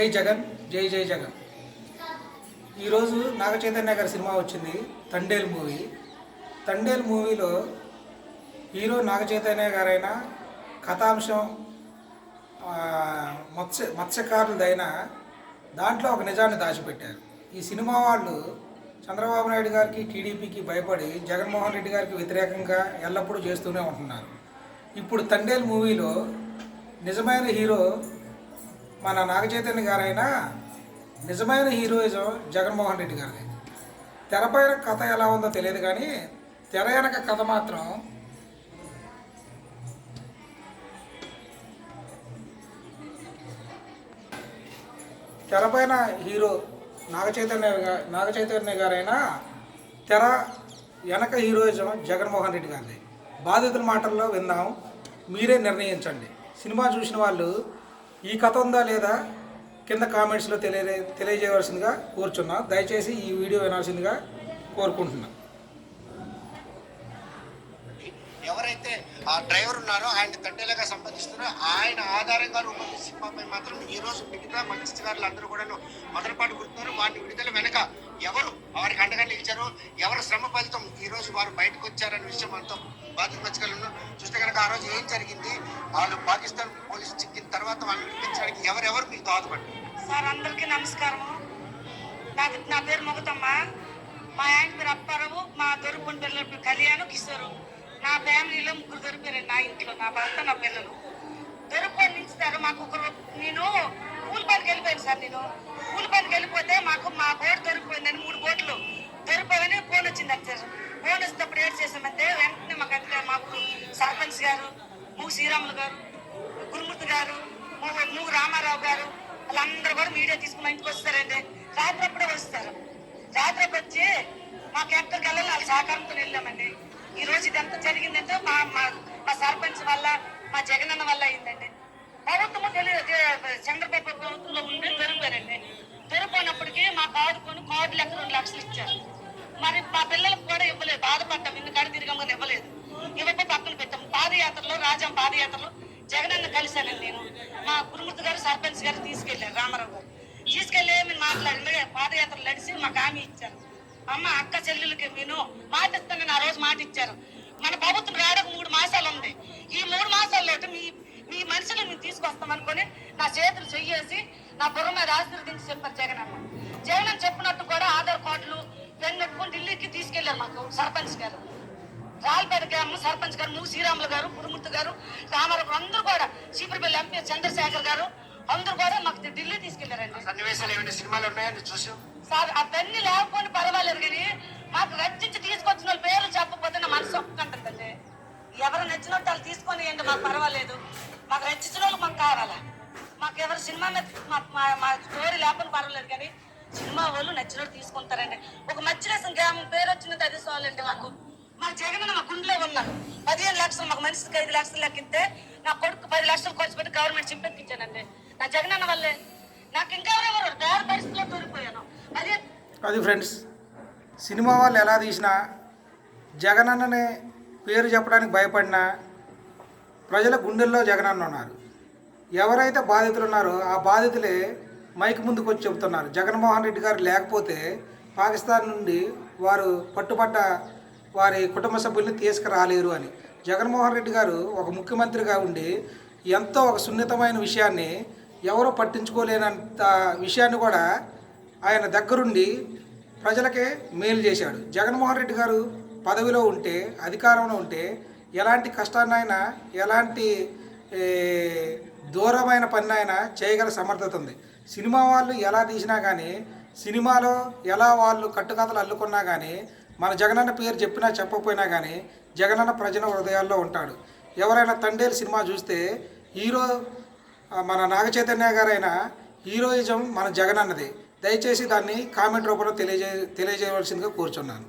జై జగన్ జై జై జగన్. ఈరోజు నాగ చైతన్య గారి సినిమా వచ్చింది తండేల్ మూవీ. తండేల్ మూవీలో హీరో నాగ చైతన్య గారైన కథాంశం మత్స్య మత్స్యకారులదైన దాంట్లో ఒక నిజాన్ని దాచిపెట్టారు. ఈ సినిమా వాళ్ళు చంద్రబాబు నాయుడు గారికి టీడీపీకి భయపడి జగన్మోహన్ రెడ్డి గారికి వ్యతిరేకంగా ఎల్లప్పుడూ చేస్తూనే ఉంటున్నారు. ఇప్పుడు తండేల్ మూవీలో నిజమైన హీరో మన నాగచైతన్య గారైనా నిజమైన హీరోయిజం జగన్మోహన్ రెడ్డి గారిది. తెరపైన కథ ఎలా ఉందో తెలియదు కానీ తెర వెనక కథ మాత్రం తెరపైన హీరో నాగచైతన్య నాగచైతన్య గారైనా తెర వెనక హీరోయిజం జగన్మోహన్ రెడ్డి గారిది. బాధితుల మాటల్లో విందాం మీరే నిర్ణయించండి. సినిమా చూసిన వాళ్ళు ఈ కథ ఉందా లేదా కింద కామెంట్స్లో తెలియ తెలియజేయవలసిందిగా కూర్చున్నా. దయచేసి ఈ వీడియో వినాల్సిందిగా కోరుకుంటున్నా. ఎవరైతే ఆ డ్రైవర్ ఉన్నారో ఆయన తండ్రిలాగా సంపాదిస్తున్నారో ఆయన ఆధారంగా రూపొందిన సినిమాపై మాత్రం ఈ రోజు మిగతా మత్స్యకారులు అందరూ కూడా మొదలుపాటు గుర్తున్నారు. వాటి విడుదల వెనక ఎవరు వారికి అండగా నిలిచారు ఎవరు శ్రమ ఫలితం ఈ రోజు వారు బయటకు వచ్చారనే విషయం అంతా బాధిత మత్స్యకారులు చూస్తే కనుక ఆ రోజు ఏం జరిగింది? వాళ్ళు పాకిస్తాన్ పోలీసు తర్వాత వాళ్ళని విడిపించడానికి ఎవరెవరు మీకు దోహదపడ్డారు? సార్ అందరికీ నమస్కారము నాకు నా పేరు మొగతమ్మ. మా ఆయన పేరు అప్పారావు. మా దొరుకుని పిల్లల పేరు కళ్యాణ్ కిషోరు. నా ఫ్యామిలీలో ముగ్గురు దొరికారండి నా ఇంట్లో. నా భర్త నా పిల్లలు. దొరుకుని నించుతారు మాకు ఒకరు నేను కూలి పనికి వెళ్ళిపోయాను సార్ నేను. కూలి పనికి వెళ్ళిపోతే మాకు మా బోట్ దొరికిపోయిందని మూడు బోట్లు దొరికిపోయని ఫోన్ వచ్చింది సార్. ఫోన్ వచ్చినప్పుడు ఏడు చేసామంటే వెంటనే మాకు అంటే మాకు సర్పంచ్ గారు ము శ్రీరాములు గారు గురుమూర్తి గారు మూగు రామారావు గారు వాళ్ళందరూ కూడా మీడియా తీసుకుని ఇంటికి వస్తారండి. రాత్రి అప్పుడే వస్తారు. రాత్రి వచ్చి మాకు ఎక్కడికి వెళ్ళాలి వాళ్ళ సహకారంతో వెళ్ళామండి. ఈ రోజు ఇదంతా జరిగిందంటే మా మా మా సర్పంచ్ వల్ల మా జగనన్న వల్ల అయిందండి. ప్రభుత్వము తెలియదు చంద్రబాబు ప్రభుత్వంలో ఉండి దొరికారండి దొరికినప్పటికీ మా ఆదుకొని కార్డు లెక్క రెండు లక్షలు ఇచ్చారు. మరి మా పిల్లలకు కూడా ఇవ్వలేదు బాధపడ్డాం. ఇన్ని కాడ కానీ ఇవ్వలేదు. ఇవ్వకపోతే పక్కన పెట్టాం. పాదయాత్రలో రాజాం పాదయాత్రలో జగనన్న కలిశానండి నేను మా గురుమూర్తి గారు సర్పంచ్ గారు తీసుకెళ్ళారు రామారావు గారు. తీసుకెళ్ళి మేము మాట్లాడి పాదయాత్ర నడిచి మాకు హామీ ఇచ్చారు. అమ్మ అక్క చెల్లెలకి నేను మాట ఇస్తానని ఆ రోజు మాట ఇచ్చారు. మన ప్రభుత్వం రావడానికి మూడు మాసాలు ఉంది. ఈ మూడు మాసాల్లో మీ మీ మనుషులు మేము తీసుకొస్తామనుకొని నా చేతులు చెయ్యేసి నా బుర్ర మీద ఆశీర్వదించి చెప్పారు జగన్ అన్న జగన్ చెప్పినట్టు కూడా ఆధార్ కార్డులు పెన్ పెట్టుకుని ఢిల్లీకి తీసుకెళ్ళారు మాకు సర్పంచ్ గారు. రాల్పేట గ్రామం సర్పంచ్ గారు మూగు శ్రీరాములు గారు పురుమూర్తి గారు రామారావు అందరూ కూడా చీపురుపల్లి ఎంపీ చంద్రశేఖర్ గారు అందరూ కూడా మాకు ఢిల్లీ తీసుకెళ్ళారండి. సన్నివేశాలు ఏమైనా సినిమాలు ఉన్నాయని చూసాం సార్ అవన్నీ లేకపోయినా పర్వాలేదు కానీ మాకు రచించి తీసుకొచ్చిన వాళ్ళ పేర్లు చెప్పకపోతే నా మనసు ఒప్పుకుంటుందండి. ఎవరు నచ్చినట్టు వాళ్ళు తీసుకొని ఏంటి మాకు పర్వాలేదు. మాకు రచించిన వాళ్ళు మాకు కావాలా? మాకు ఎవరు సినిమా మా- మా మా స్టోరీ లేకపోయినా పర్వాలేదు కానీ సినిమా వాళ్ళు నచ్చినట్టు తీసుకుంటారండి. ఒక మధ్యలేసం గ్రామం పేరు వచ్చినది అది చాలండి మాకు. మా జగన్ మా గుండెలో ఉన్నారు పదిహేను లక్షలు మాకు మనిషికి ఐదు లక్షలు లెక్కితే నా కొడుకు పది లక్షలు ఖర్చు పెట్టి గవర్నమెంట్ చింపెక్కించానండి నా జగనన్న వల్లే నాకు ఇంకా ఎవరెవరు దారి పరిస్థితిలో దొరికిపోయాను అదే అది ఫ్రెండ్స్ సినిమా వాళ్ళు ఎలా తీసినా జగనన్ననే పేరు చెప్పడానికి భయపడినా ప్రజల గుండెల్లో జగనన్న ఉన్నారు. ఎవరైతే బాధితులు ఉన్నారో ఆ బాధితులే మైక్ ముందుకు వచ్చి చెబుతున్నారు. జగన్మోహన్ రెడ్డి గారు లేకపోతే పాకిస్తాన్ నుండి వారు పట్టుబట్ట వారి కుటుంబ సభ్యుల్ని తీసుకురాలేరు అని. జగన్మోహన్ రెడ్డి గారు ఒక ముఖ్యమంత్రిగా ఉండి ఎంతో ఒక సున్నితమైన విషయాన్ని ఎవరో పట్టించుకోలేనంత విషయాన్ని కూడా ఆయన దగ్గరుండి ప్రజలకే మేలు చేశాడు. జగన్మోహన్ రెడ్డి గారు పదవిలో ఉంటే అధికారంలో ఉంటే ఎలాంటి కష్టాన్నైనా ఎలాంటి దూరమైన పని అయినా చేయగల సమర్థత ఉంది. సినిమా వాళ్ళు ఎలా తీసినా కానీ సినిమాలో ఎలా వాళ్ళు కట్టుకథలు అల్లుకున్నా కానీ మన జగనన్న పేరు చెప్పినా చెప్పకపోయినా కానీ జగనన్న ప్రజల హృదయాల్లో ఉంటాడు. ఎవరైనా తండేలు సినిమా చూస్తే హీరో మన నాగచైతన్య గారైనా గారైన హీరోయిజం మన జగన్ అన్నది దయచేసి దాన్ని కామెంట్ రూపంలో తెలియజే తెలియజేయవలసిందిగా కోరుచున్నాను.